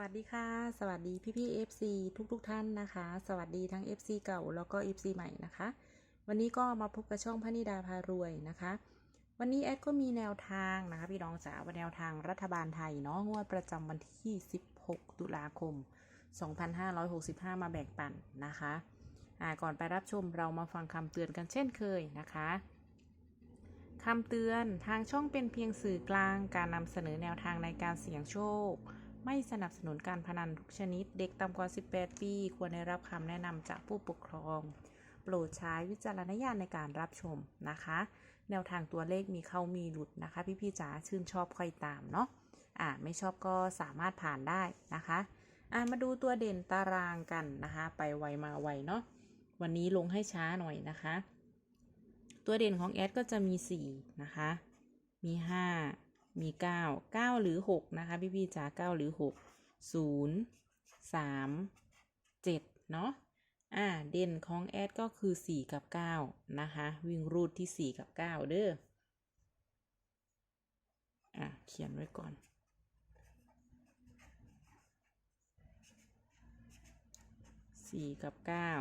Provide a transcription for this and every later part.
วัสดีค่ะ สวัสดีพี่พี่ๆ FC ทุกทุกท่านนะคะ สวัสดีทั้ง FC เก่าแล้วก็ FC ใหม่นะคะ วันนี้ก็มาพบกับช่องพนิดาพารวยนะคะ วันนี้แอดก็มีแนวทางนะคะพี่น้องจ๋าว่าแนวทางรัฐบาลไทยเนาะงวดประจำวันที่ 16 ตุลาคม 2565 มาแบ่งปันนะคะอ่าก่อนไปรับชมเรามาฟังคำเตือนกันเช่นเคยนะคะคำเตือนทางช่องเป็นเพียงสื่อกลางการนำเสนอแนวทางในการเสี่ยงโชค ไม่สนับสนุนการพนันทุกชนิด เด็กต่ำกว่า 18 ปี ควรได้รับคำแนะนำจากผู้ปกครอง โปรดใช้วิจารณญาณในการรับชมนะคะ แนวทางตัวเลขมีเข้ามีหลุดนะคะ พี่ๆจ๋าชื่นชอบค่อยตามเนาะอ่าไม่ชอบก็สามารถผ่านได้นะคะอ่ามาดูตัวเด่นตารางกันนะคะ ไปไวมาไวเนาะวันนี้ลงให้ช้าหน่อยนะคะ ตัวเด่นของแอดก็จะมี 4 นะคะ มี 5 มี9 9หรือ6นะคะพี่พี่จ๋า9หรือ6 0 3 7เนาะอ่าเด่นของแอดก็คือ4กับ9นะคะ วิ่งรูดที่4กับ9เด้ออะเขียนไว้ก่อนสี่กับเก้า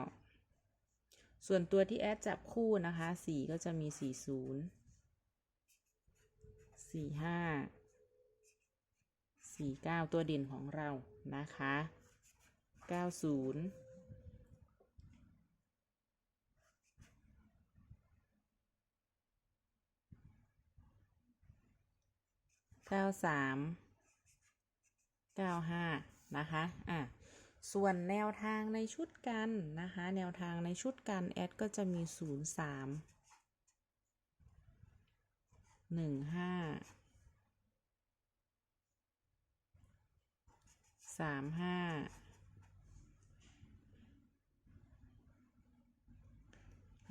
ส่วนตัวที่แอดจับคู่นะคะสี่ก็จะมีสี่ศูนย์ สี่ห้าสี่เก้าตัวเด่นของเรานะคะเก้าศูนย์เก้าสามเก้าห้านะคะ อะ ส่วนแนวทางในชุดกันนะคะ แนวทางในชุดกัน แอดก็จะมีศูนย์สาม หนึ่งห้าสามห้า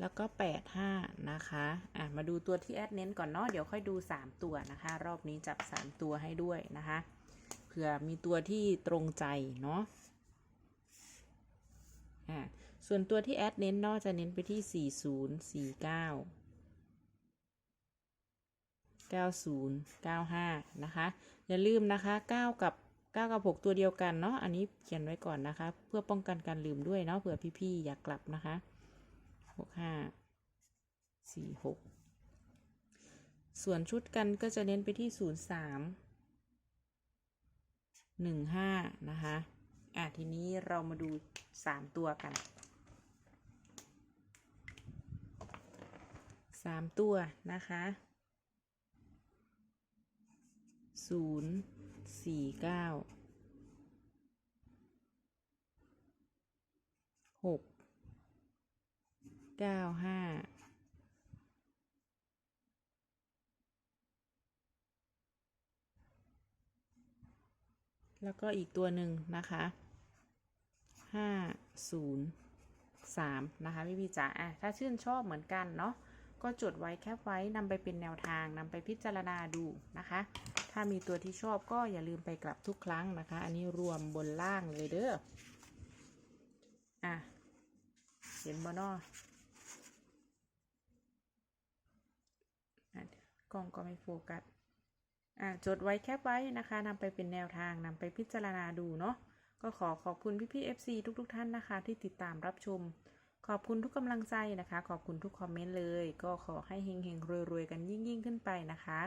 แล้วก็แปดห้านะคะ อะ มาดูตัวที่แอดเน้นก่อนเนาะ เดี๋ยวค่อยดูสามตัวนะคะ รอบนี้จับสามตัวให้ด้วยนะคะ เผื่อมีตัวที่ตรงใจเนาะ อ่าส่วนตัวที่แอดเน้นเนาะจะเน้นไปที่40 49 90 95 นะคะ อย่าลืมนะคะ 9 กับ 9 กับ 6 ตัวเดียวกันเนาะ อันนี้เขียนไว้ก่อนนะคะ เพื่อป้องกันการลืมด้วยเนาะ เผื่อพี่ๆอยากกลับนะคะ 65 46 ส่วนชุดกันก็จะเน้นไปที่ 03หนึ่งห้านะคะ อะ ทีนี้เรามาดูสามตัวกันสามตัวนะคะ ศูนย์สี่เก้าหกเก้าห้าแล้วก็อีกตัวหนึ่งนะคะห้าศูนย์สามนะคะพี่พี่จ๋าอะถ้าชื่นชอบเหมือนกันเนาะ ก็จดไว้แคปไว้นำไปเป็นแนวทางนำไปพิจารณาดูนะคะ ถ้ามีตัวที่ชอบก็อย่าลืมไปกลับทุกครั้งนะคะ อันนี้รวมบนล่างเลยเด้ออะเห็นบ่นอะกล้องก็ไม่โฟกัสอ่าจดไว้แคปไว้นะคะนำไปเป็นแนวทางนำไปพิจารณาดูเนาะก็ขอขอบคุณพี่พี่ FC ทุกๆ ท่านนะคะ ที่ติดตามรับชม ขอบคุณทุกกำลังใจนะคะ ขอบคุณทุกคอมเมนต์เลย ก็ขอให้เฮงๆรวยๆกันยิ่งยิ่งขึ้นไปนะคะ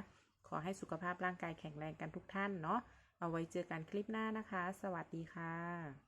ขอให้สุขภาพร่างกายแข็งแรงกันทุกท่านเนาะเอาไว้เจอกันคลิปหน้านะคะ สวัสดีค่ะ